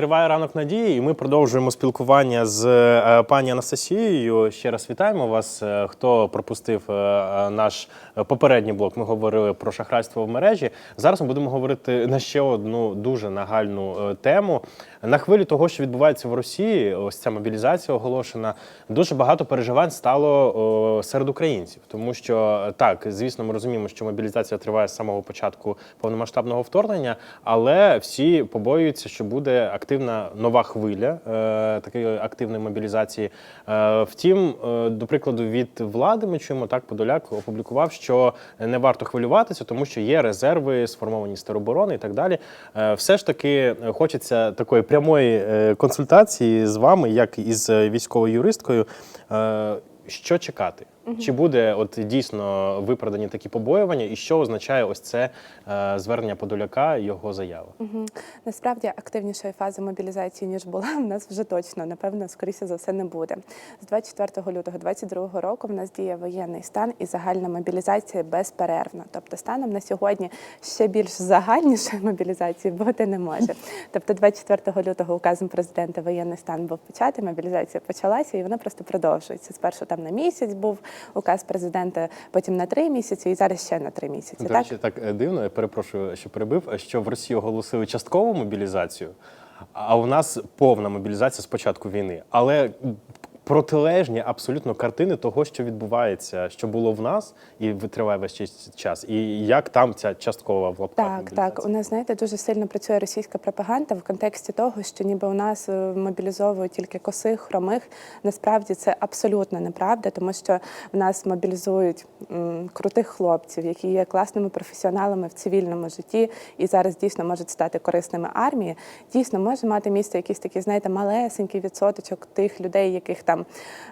Триває ранок надії, і ми продовжуємо спілкування з е, пані Анастасією. Ще раз вітаємо вас. Е, Хто пропустив е, наш попередній блок? Ми говорили про шахрайство в мережі. Зараз ми будемо говорити на ще одну дуже нагальну тему. На хвилі того, що відбувається в Росії, ось ця мобілізація оголошена. Дуже багато переживань стало серед українців, тому що так, звісно, ми розуміємо, що мобілізація триває з самого початку повномасштабного вторгнення, але всі побоюються, що буде активна нова хвиля е, такої активної мобілізації. Е, втім, е, до прикладу, від влади ми чуємо так, Подоляк опублікував, що не варто хвилюватися, тому що є резерви, сформовані з тероборони і так далі. Все ж таки хочеться такої прямої консультації з вами, як із військовою юристкою. Що чекати? Чи буде от дійсно виправдані такі побоювання, і що означає ось це е, звернення Подоляка, його заява? Мгм. Насправді активнішої фази мобілізації, ніж була, в нас вже точно, напевно, скоріше за все, не буде. З 24 лютого 2022 року в нас діє воєнний стан і загальна мобілізація безперервна. Тобто, станом на сьогодні ще більш загальнішої мобілізації бути не може. Тобто, 24 лютого указом президента воєнний стан був початий, мобілізація почалася, і вона просто продовжується. Спершу там на місяць був указ президента, потім на три місяці, і зараз ще на три місяці. До речі, так так дивно, я перепрошую, що перебив, що в Росії оголосили часткову мобілізацію, а у нас повна мобілізація з початку війни. Але протилежні абсолютно картини того, що відбувається, що було в нас, і триває весь час, і як там ця часткова в лапках Так, так. У нас, знаєте, дуже сильно працює російська пропаганда в контексті того, що ніби у нас е, мобілізовують тільки косих, хромих. Насправді це абсолютно неправда, тому що в нас мобілізують м, крутих хлопців, які є класними професіоналами в цивільному житті і зараз дійсно можуть стати корисними армії. Дійсно, може мати місце якийсь такий, знаєте, малесенький відсоточок тих людей, яких там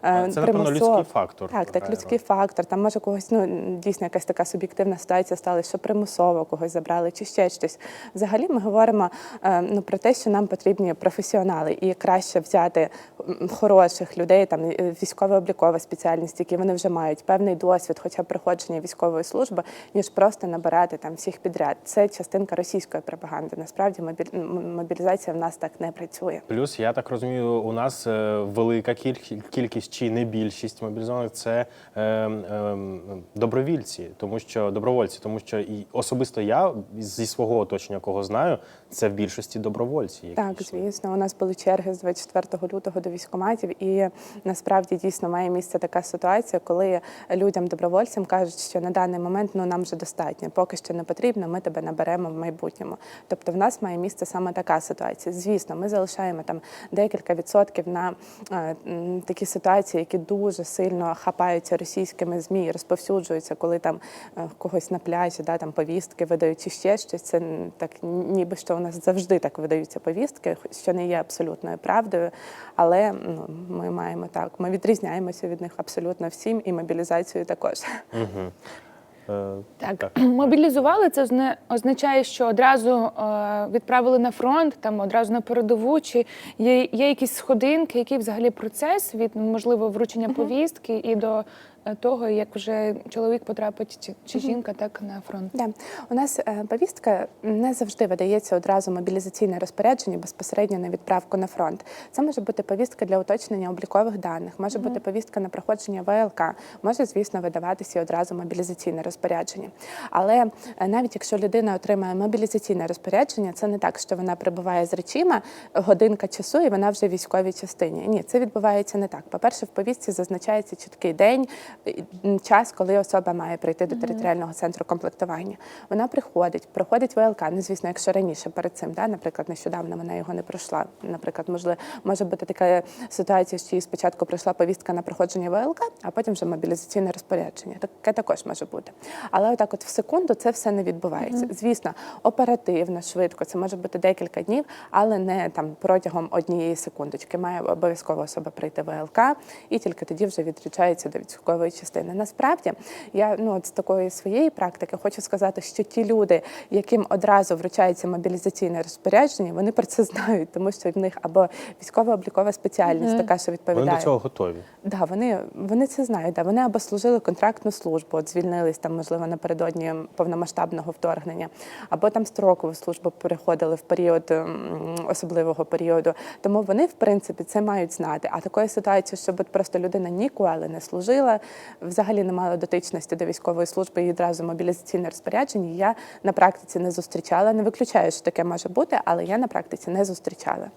е, Це, напевно, людський фактор Так, так, людський фактор. Там може когось, ну дійсно якась така суб'єктивна ситуація сталася, що примусово когось забрали, чи ще щось. Взагалі, ми говоримо е, ну про те, що нам потрібні професіонали, і краще взяти хороших людей, там е, військово-облікова спеціальність, які вони вже мають певний досвід, хоча б проходження військової служби, ніж просто набирати там всіх підряд. Це частинка російської пропаганди. Насправді мобілізація в нас так не працює. Плюс, я так розумію, у нас е, велика кіль- кількість чи не більшість мобілізованих це е, е, добровільці, тому що добровольці, тому що і особисто я зі свого оточення, кого знаю, це в більшості добровольці. Які Так, йшли. звісно, у нас були черги з 24 лютого до військкоматів, і насправді дійсно має місце така ситуація, коли людям, добровольцям кажуть, що на даний момент ну нам вже достатньо, поки що не потрібно, ми тебе наберемо в майбутньому. Тобто, в нас має місце саме така ситуація. Звісно, ми залишаємо там декілька відсотків на е, такі ситуації, які дуже сильно хапаються російськими змі і розповсюджуються, коли там е, когось на пляжі, да там повістки видають чи ще щось. Це так ніби що у нас завжди так видаються повістки, що не є абсолютною правдою. Але ну, ми маємо так, ми відрізняємося від них абсолютно всім, і мобілізацією також. Мгм. Е, Так, мобілізували це озна- означає, що одразу е, відправили на фронт, там одразу на передову. Чи є, є якісь сходинки, який взагалі процес від можливо вручення повістки і до того, як вже чоловік потрапить чи, чи жінка так на фронт? Да. У нас е, повістка не завжди видається одразу мобілізаційне розпорядження безпосередньо на відправку на фронт. Це може бути повістка для уточнення облікових даних, може бути повістка на проходження ВЛК, може, звісно, видаватися одразу мобілізаційне розпорядження. Але е, навіть якщо людина отримає мобілізаційне розпорядження, це не так, що вона прибуває з речима годинка часу, і вона вже в військовій частині. Ні, це відбувається не так. По-перше, в повістці зазначається чіткий день, е, час, коли особа має прийти до територіального центру комплектування. Вона приходить, проходить ВЛК. Ну, звісно, якщо раніше перед цим, да, наприклад, нещодавно вона його не пройшла. Наприклад, можливо, може бути така ситуація, що їй спочатку прийшла повістка на проходження ВЛК, а потім вже мобілізаційне розпорядження. Таке також може бути. Але отак, от в секунду, це все не відбувається. Звісно, оперативно, швидко, це може бути декілька днів, але не там протягом однієї секундочки. Має обов'язково особа прийти в ВЛК, і тільки тоді вже відряджається до військової військової частини. Насправді, я ну от з такої своєї практики хочу сказати, що ті люди, яким одразу вручається мобілізаційне розпорядження, вони про це знають, тому що в них або військово-облікова спеціальність, така, що відповідає. Вони до цього готові. Да, вони, вони це знають. Да. Вони або служили контрактну службу, от звільнились там, можливо, напередодні повномасштабного вторгнення, або там строкову службу переходили в період особливого періоду. Тому вони, в принципі, це мають знати. А такої ситуації, щоб от просто людина ніколи не служила, взагалі не мала дотичності до військової служби і одразу мобілізаційне розпорядження, я на практиці не зустрічала. Не виключаю, що таке може бути, але я на практиці не зустрічала.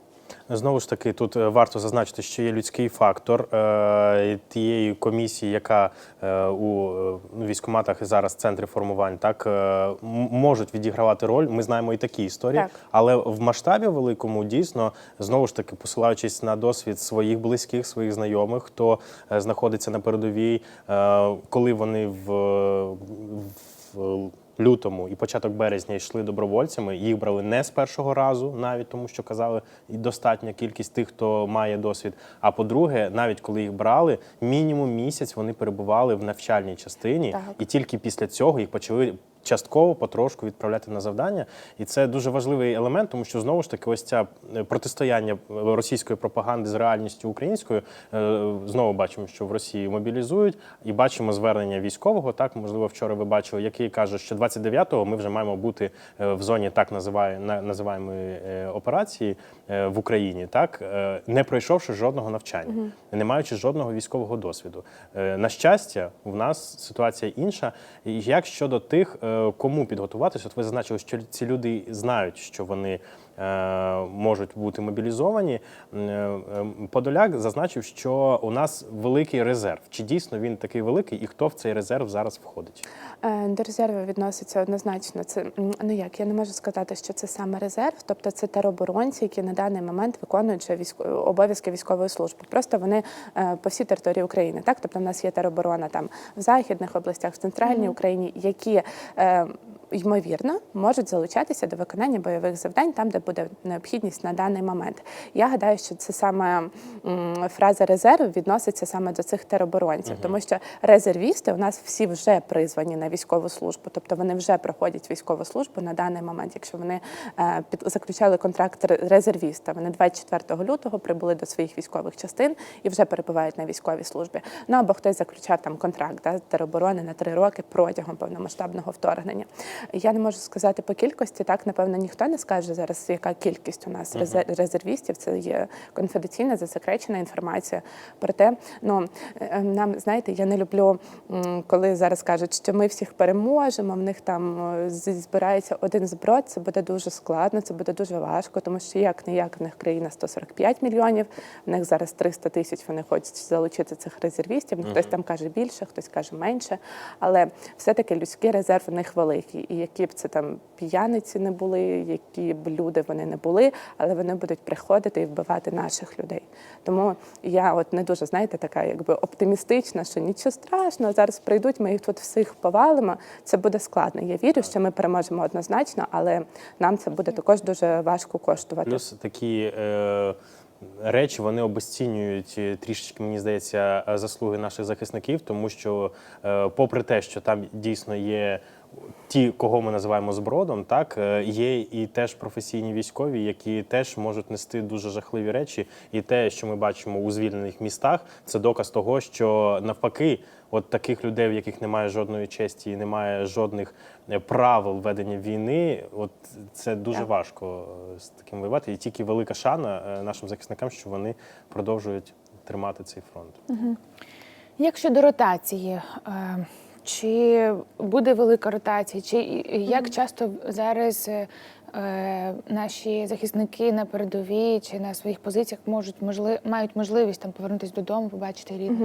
Знову ж таки, тут е, варто зазначити, що є людський фактор е, тієї комісії, яка е, у ну, і зараз центри формувань так можуть відігравати роль. Ми знаємо і такі історії, Так. але в масштабі великому дійсно знову ж таки посилаючись на досвід своїх близьких, своїх знайомих, хто знаходиться на передовій, коли вони в, в лютому і початок березня йшли добровольцями. Їх брали не з першого разу, навіть тому, що казали, і достатня кількість тих, хто має досвід. А по-друге, навіть коли їх брали, мінімум місяць вони перебували в навчальній частині, Так. і тільки після цього їх почали. Частково потрошку відправляти на завдання, і це дуже важливий елемент, тому що знову ж таки, ось ця е, протистояння російської пропаганди з реальністю українською. е, Знову бачимо, що в Росії мобілізують, і бачимо звернення військового. Так можливо, вчора ви бачили, який каже, що 29-го ми вже маємо бути е, в зоні так називає на- називаємої е, операції е, в Україні, так е, не пройшовши жодного навчання, не маючи жодного військового досвіду. Е, На щастя, в нас ситуація інша. Як щодо тих, е, кому підготуватися, от ви зазначили, що ці люди знають, що вони е, можуть бути мобілізовані. Е, е, Подоляк зазначив, що у нас великий резерв. Чи дійсно він такий великий, і хто в цей резерв зараз входить? Е, До резерву відноситься однозначно. Це ну як я не можу сказати, що це саме резерв, тобто це тероборонці, які на даний момент виконують військо- обов'язки військової служби. Просто вони е, по всій території України. Так, тобто в нас є тероборона там в західних областях, в центральній Україні, які е, ймовірно можуть залучатися до виконання бойових завдань там, де буде необхідність на даний момент. Я гадаю, що це саме фраза резерв відноситься саме до цих тероборонців, тому що резервісти у нас всі вже призвані на військову службу, тобто вони вже проходять військову службу на даний момент. Якщо вони е, під заключали контракт ре- резервіста, вони 24 лютого прибули до своїх військових частин і вже перебувають на військовій службі. Ну або хтось заключав там контракт да, тероборони на три роки протягом повномасштабного вторгнення. Я не можу сказати по кількості, так напевно ніхто не скаже зараз, яка кількість у нас резер- резервістів. Це є конфіденційна, засекречена інформація. Проте, ну е, нам знаєте, я не люблю, коли зараз кажуть, що ми всіх переможемо. В них там е, збирається один зброд. Це буде дуже складно, це буде дуже важко, тому що як не як в них країна 145 мільйонів. В них зараз 300 тисяч. Вони хочуть залучити цих резервістів. Хтось там каже більше, хтось каже менше. Але все-таки людський резерв у них великий. І які б це там п'яниці не були, які б люди вони не були, але вони будуть приходити і вбивати наших людей. Тому я от не дуже знаєте, така якби оптимістична, що нічого страшного, зараз прийдуть, ми їх тут всіх повалимо. Це буде складно. Я вірю, що ми переможемо однозначно, але нам це буде також дуже важко коштувати. Плюс такі е, речі вони обесцінюють е, трішечки, мені здається, е, заслуги наших захисників, тому що, е, попри те, що там дійсно є. Ті, кого ми називаємо збродом, так е, є і теж професійні військові, які теж можуть нести дуже жахливі речі. І те, що ми бачимо у звільнених містах, це доказ того, що навпаки, от таких людей, в яких немає жодної честі і немає жодних е, правил ведення війни, от це дуже Так. важко е, з таким воювати. І тільки велика шана нашим захисникам, що вони продовжують тримати цей фронт. Як щодо ротації, е, чи буде велика ротація, чи як часто зараз е, е, наші захисники на передовій чи на своїх позиціях можуть можли, мають можливість там повернутися додому, побачити рідних?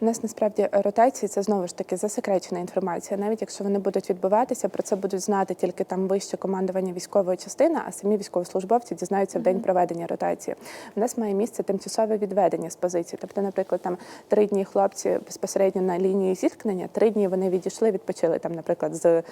У нас насправді ротації це знову ж таки засекречена інформація. Навіть якщо вони будуть відбуватися, про це будуть знати тільки там вище командування військової частини, а самі військовослужбовці дізнаються в день проведення ротації. У нас має місце тимчасове відведення з позиції. Тобто, наприклад, там три дні хлопці безпосередньо на лінії зіткнення, три дні вони відійшли, відпочили там, наприклад, з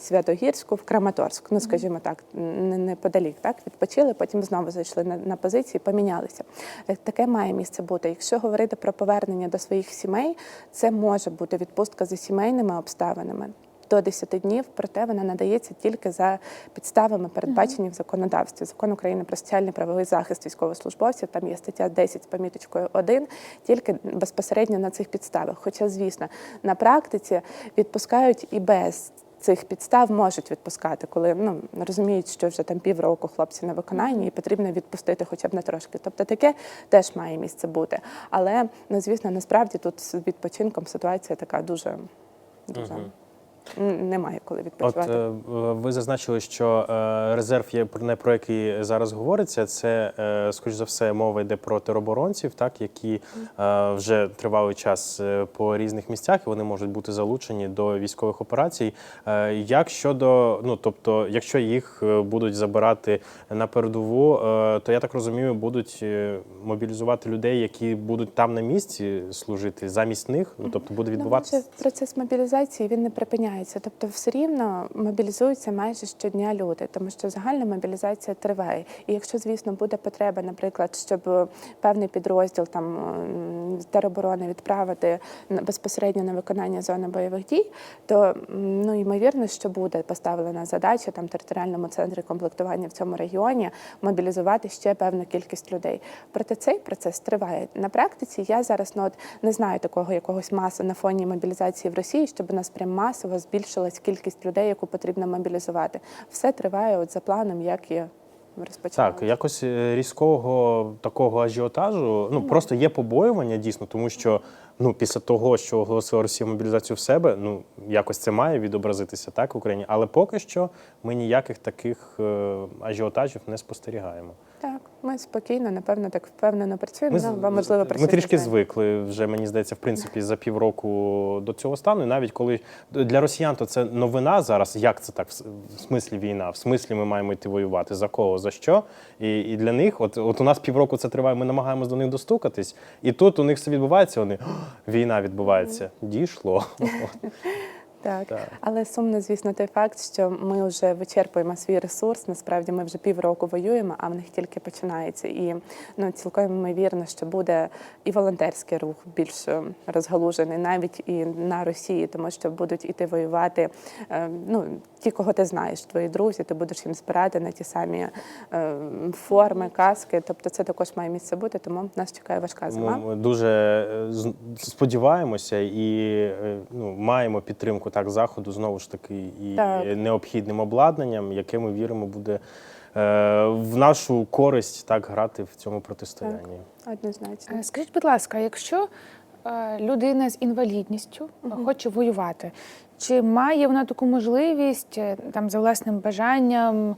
Святогірську в Краматорськ. Ну скажімо так, неподалік, так відпочили, потім знову зайшли на, на позиції, помінялися. Е, Таке має місце бути. Якщо говорити про повернення до своїх сімей, це може бути відпустка за сімейними обставинами. До 10 днів, проте вона надається тільки за підставами, передбачені в законодавстві. Закон України про соціальний правовий захист військовослужбовців. Там є стаття 10 з поміточкою 1, тільки безпосередньо на цих підставах. Хоча, звісно, на практиці відпускають і без. Цих підстав можуть відпускати, коли ну розуміють, що вже там півроку хлопці на виконанні і потрібно відпустити хоча б на трошки. Тобто таке теж має місце бути. Але ну звісно, насправді тут з відпочинком ситуація така дуже дуже м, немає коли От відпочивати. е, ви зазначили, що е, резерв є про- не про який зараз говориться. Це е, скоріш за все мова йде про тероборонців, так які вже тривалий час по різних місцях і вони можуть бути залучені до військових операцій. Як щодо, ну тобто, якщо їх будуть забирати на передову, то я так розумію, будуть мобілізувати людей, які будуть там на місці служити замість них. Ну тобто буде Ну, відбуватися. процес мобілізації він не припиняється. Тобто, все рівно мобілізуються майже щодня люди, тому що загальна мобілізація триває. І якщо, звісно, буде потреба, наприклад, щоб певний підрозділ там тероборони відправити безпосередньо на виконання зони бойових дій, то ну ймовірно, що буде поставлена задача там територіальному центрі комплектування в цьому регіоні мобілізувати ще певну кількість людей. Проте цей процес триває. На практиці я зараз ну, от, не знаю такого якогось масу на фоні мобілізації в Росії, щоб у нас прям масово збільшилась кількість людей, яку потрібно мобілізувати. Все триває от за планом, як і розпочалося. Так, якось е, різкого такого ажіотажу. Ну просто є побоювання дійсно, тому що ну після того, що оголосила Росія мобілізацію в себе, ну якось це має відобразитися так в Україні. Але поки що ми ніяких таких е, ажіотажів не спостерігаємо. Так, ми спокійно, напевно, так впевнено працюємо. з- ну, бо, можливо, про ми трішки звикли вже, мені здається, в принципі, за півроку до цього стану. І навіть коли для росіян то це новина зараз. Як це так? В смислі війна? В смислі ми маємо йти воювати? За кого? За що? І, і для них, от, от у нас півроку це триває, ми намагаємось до них достукатись, і тут у них все відбувається. Вони війна відбувається. Дійшло. Так. Так. але сумно, звісно, той факт, що ми вже вичерпуємо свій ресурс. Насправді ми вже півроку воюємо, а в них тільки починається. І ну цілком ймовірно, що буде і волонтерський рух більш е, розгалужений, навіть і на Росії, тому що будуть іти воювати. е, Ну ті, кого ти знаєш, твої друзі, ти будеш їм збирати на ті самі е, форми, каски. Тобто, це також має місце бути. Тому нас чекає важка зима. Ми дуже сподіваємося і ну, маємо підтримку так заходу знову ж таки і Так. необхідним обладнанням, яке ми віримо буде е, в нашу користь так грати в цьому протистоянні. Однозначно. Е, Скажіть, будь ласка, якщо е, людина з інвалідністю угу. хоче воювати, чи має вона таку можливість там за власним бажанням?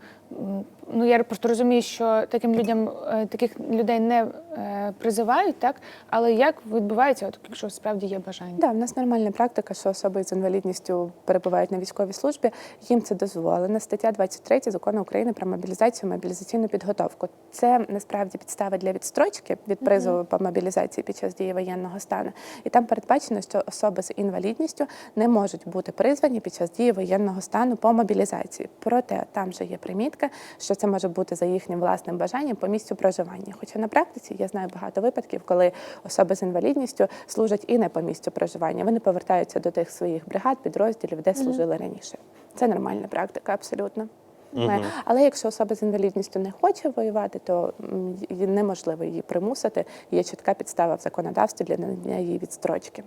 Ну я просто розумію, що таким людям е, таких людей не е, призивають, так але як відбувається, от якщо справді є бажання? Да, в нас нормальна практика, що особи з інвалідністю перебувають на військовій службі. Їм це дозволено. Стаття 23 закону України про мобілізацію, мобілізаційну підготовку. Це насправді підстава для відстрочки від призову по мобілізації під час дії воєнного стану. І там передбачено, що особи з інвалідністю не можуть бути призвані під час дії воєнного стану по мобілізації. Проте там же є примітка, що це може бути за їхнім власним бажанням по місцю проживання. Хоча на практиці я знаю багато випадків, коли особи з інвалідністю служать і не по місцю проживання. Вони повертаються до тих своїх бригад, підрозділів, де служили раніше. Це нормальна практика, абсолютно. Е, Але якщо особа з інвалідністю не хоче воювати, то неможливо її примусити. Є чітка підстава в законодавстві для надання їй відстрочки.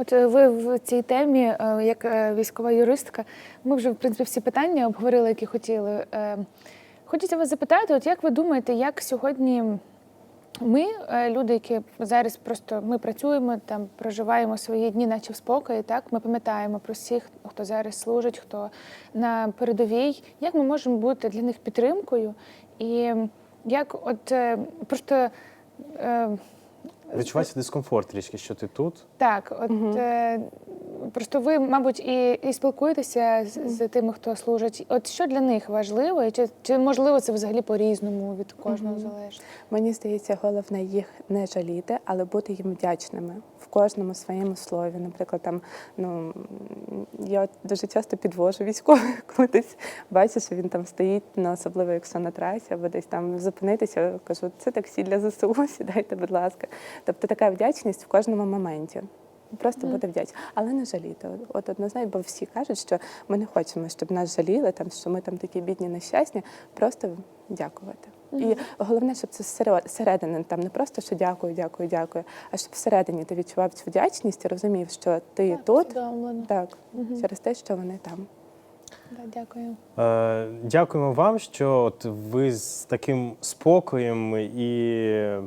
От е, ви в цій темі, е, як е, військова юристка, ми вже в принципі всі питання обговорили, які хотіли. Хочеться вас запитати, от як ви думаєте, як сьогодні ми, люди, які зараз просто ми працюємо, там проживаємо свої дні, наче в спокої, так ми пам'ятаємо про всіх, хто зараз служить, хто на передовій, як ми можемо бути для них підтримкою, і як от просто. Відчувається дискомфорт трішки, що ти тут. так, от е, просто ви, мабуть, і, і спілкуєтеся з, з тими, хто служить. От що для них важливо, і чи, чи можливо це взагалі по-різному від кожного залежить? Мені здається, головне їх не жаліти, але бути їм вдячними в кожному своєму слові. Наприклад, там ну я дуже часто підвожу військових, коли десь бачу, що він там стоїть, ну особливо якщо на трасі, або десь там зупинитися. Кажу, це таксі для ЗСУ, сідайте, будь ласка. Тобто така вдячність в кожному моменті. Просто бути вдячна. але не жаліти. От однозначно, бо всі кажуть, що ми не хочемо, щоб нас жаліли, там що ми там такі бідні, нещасні. Просто дякувати. І головне, щоб це зсередини, там не просто що дякую, дякую, дякую, а щоб всередині ти відчував цю вдячність і розумів, що ти тут так, mm -hmm. через те, що вони там. Дякую. Е, Дякуємо вам, що от ви з таким спокоєм і е,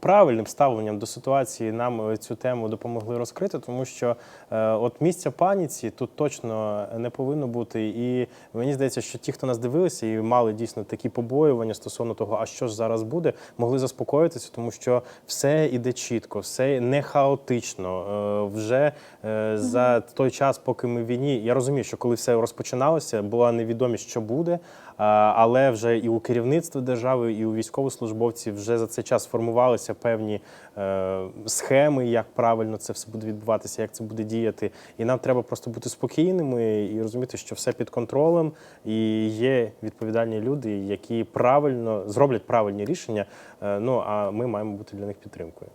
правильним ставленням до ситуації нам цю тему допомогли розкрити, тому що е, от місця паніці тут точно не повинно бути. І мені здається, що ті, хто нас дивилися і мали дійсно такі побоювання стосовно того, а що ж зараз буде, могли заспокоїтися, тому що все іде чітко, все не хаотично. Вже за той час, поки ми в війні, я розумію, що коли все розпочиналося, була невідомість, що буде. Але вже і у керівництва держави, і у військовослужбовців вже за цей час сформувалися певні е, схеми, як правильно це все буде відбуватися, як це буде діяти. І нам треба просто бути спокійними і розуміти, що все під контролем, і є відповідальні люди, які правильно зроблять правильні рішення. Е, Ну а ми маємо бути для них підтримкою.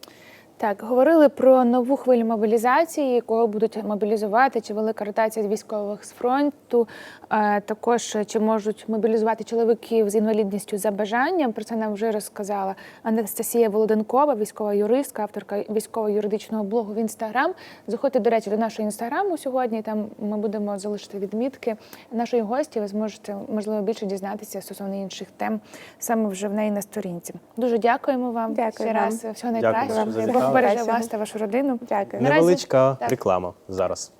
Так, говорили про нову хвилю мобілізації, кого будуть мобілізувати, чи велика ротація військових з фронту. Е, також чи можуть мобілізувати чоловіків з інвалідністю за бажанням. Про це нам вже розказала Анастасія Володенкова, військова юристка, авторка військово-юридичного блогу в інстаграм. Заходьте, до речі, до нашого інстаграму сьогодні. Там ми будемо залишити відмітки нашої гості. Ви зможете можливо більше дізнатися стосовно інших тем саме вже в неї на сторінці. Дуже дякуємо вам Дякую ще вам. раз. Всього Дякую, найкращого. Що та вашу родину. Дякую. Невеличка реклама зараз.